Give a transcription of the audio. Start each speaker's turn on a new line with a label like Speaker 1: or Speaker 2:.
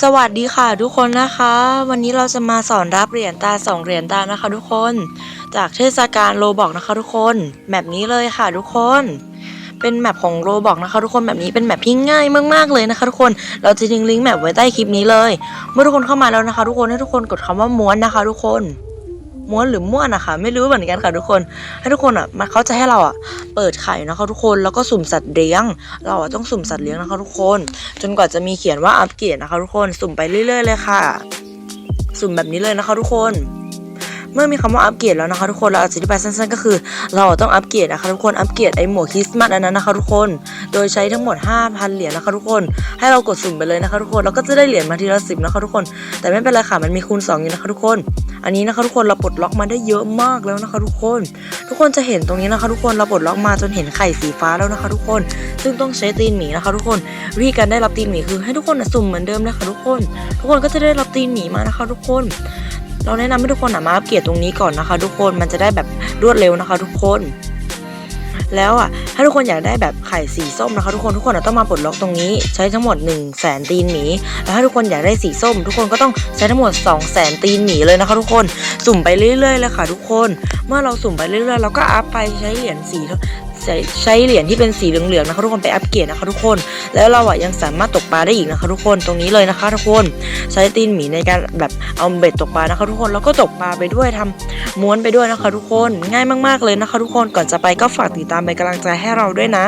Speaker 1: สวัสดีค่ะทุกคนนะคะ วันนี้เราจะมาสอนรับเหรียญตาสองเหรียญตานะคะ ทุกคน จากเทศกาลโลบอกนะคะ ทุกคนแมปนี้เลยค่ะทุกคน เป็นแมปของโลบอกนะคะ ทุกคนแบบนี้เป็นแมปที่ง่ายมากๆเลยนะคะ ทุกคนเราจะทิ้งลิงก์แมปไว้ใต้คลิปนี้เลย เมื่อทุกคนเข้ามาแล้วนะคะ ทุกคนให้ทุกคนกดคำว่าม้วนนะคะ ทุกคน ม้วนหรือม้วนนะคะไม่รู้เหมือนกันค่ะทุกคน ให้ทุกคนอะมันเขาจะให้เราอะเปิดไข่นะคะทุกคนแล้วก็สุ่มสัตว์เลี้ยง เราอะต้องสุ่มสัตว์เลี้ยงนะคะทุกคน จนกว่าจะมีเขียนว่าอัปเกรดนะคะทุกคนสุ่มไปเรื่อยๆเลยค่ะ สุ่มแบบนี้เลยนะคะทุกคน เมื่อมีคำว่าอัปเกรดแล้วนะคะทุกคนเราอธิบายสั้นๆ ก็คือ เราต้องอัปเกรดนะคะทุกคนอัปเกรดไอหมวกคริสต์มาสอันนั้นนะคะทุกคน โดยใช้ทั้งหมด 5,000 เหรียญนะคะทุกคนให้เรากดสุ่มไปเลยนะคะทุกคนเราก็จะได้เหรียญมาทีละสิบนะคะทุกคน แต่ไม่เป็นไรค่ะมันมีคูณ2อยู่นะคะทุกคน อันนี้นะคะทุกคนเราปลดล็อกมาได้เยอะมากแล้วนะคะทุกคน ทุกคนจะเห็นตรงนี้นะคะทุกคนเราปลดล็อกมาจนเห็นไข่สีฟ้าแล้วนะคะทุกคน ซึ่งต้องใช้ตีนหมีนะคะทุกคนวิธีการได้รับตีนหมีคือให้ทุกคนสุ่มเหมือนเดิมนะคะทุกคน ทุกคนก็จะได้รับตีนหมีมานะคะทุกคน เราแนะนำให้ทุกคนนะมาอัปเกรดตรงนี้ก่อนนะคะ ทุกคนมันจะได้แบบรวดเร็วนะคะ ทุกคน แล้วอะถ้าทุกคนอยากได้แบบไข่สีส้มนะคะ ทุกคนทุกคนต้องมาปลดล็อกตรงนี้ ใช้ทั้งหมด1นึ่งแสนตีนหมีแล้วถ้าทุกคนอยากได้สีส้ม ทุกคนก็ต้องใช้ทั้งหมด2องแสนตีนหมีเลยนะคะ ทุกคนสุ่มไปเรื่อยๆเลยค่ะ ทุกคน เมื่อเราสุ่มไปเรื่อยๆเราก็อัพไปใช้เหรียญสีใช้ใช้เหรียญที่เป็นสีเหลืองๆนะคะทุกคนไปอัปเกรดนะคะทุกคน แล้วเราอะยังสามารถตกปลาได้อีกนะคะ ทุกคนตรงนี้เลยนะคะ ทุกคนใช้ตีนหมีในการแบบเอาเบ็ดตกปลานะคะ ทุกคนแล้วก็ตกปลาไปด้วยทำม้วนไปด้วยนะคะ ทุกคนง่ายมากๆเลยนะคะ ทุกคนก่อนจะไปก็ฝากติดตามเป็นกำลังใจให้เราด้วยนะ